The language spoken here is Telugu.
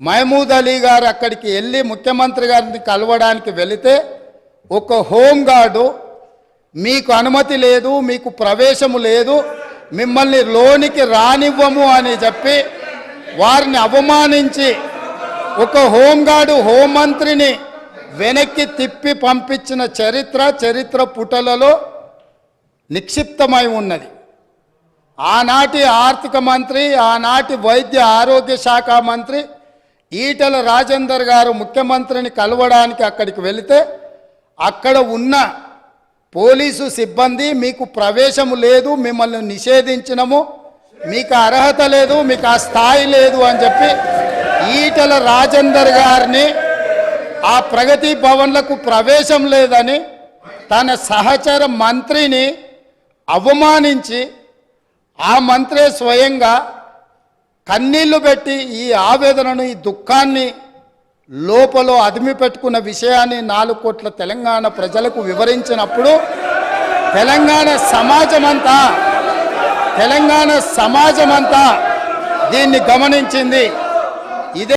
మహమూద్ అలీ గారు అక్కడికి వెళ్ళి ముఖ్యమంత్రి గారిని కలవడానికి వెళితే ఒక హోంగార్డు మీకు అనుమతి లేదు మీకు ప్రవేశము లేదు మిమ్మల్ని లోనికి రానివ్వము అని చెప్పి వారిని అవమానించి ఒక హోంగార్డు హోంమంత్రిని వెనక్కి తిప్పి పంపించిన చరిత్ర చరిత్ర పుటలలో నిక్షిప్తమై ఉన్నది. ఆనాటి ఆర్థిక మంత్రి ఆనాటి వైద్య ఆరోగ్య శాఖ మంత్రి ఈటల రాజేందర్ గారు ముఖ్యమంత్రిని కలవడానికి అక్కడికి వెళితే అక్కడ ఉన్న పోలీసు సిబ్బంది మీకు ప్రవేశము లేదు మిమ్మల్ని నిషేధించినము మీకు అర్హత లేదు మీకు ఆ స్థాయి లేదు అని చెప్పి ఈటల రాజేందర్ గారిని ఆ ప్రగతి భవన్లకు ప్రవేశం లేదని తన సహచర మంత్రిని అవమానించి ఆ మంత్రే స్వయంగా కన్నీళ్ళు పెట్టి ఈ ఆవేదనను ఈ దుఃఖాన్ని లోపల అదిమి పెట్టుకున్న విషయాన్ని నాలుగు కోట్ల తెలంగాణ ప్రజలకు వివరించినప్పుడు తెలంగాణ సమాజమంతా తెలంగాణ సమాజమంతా దీన్ని గమనించింది. ఇదే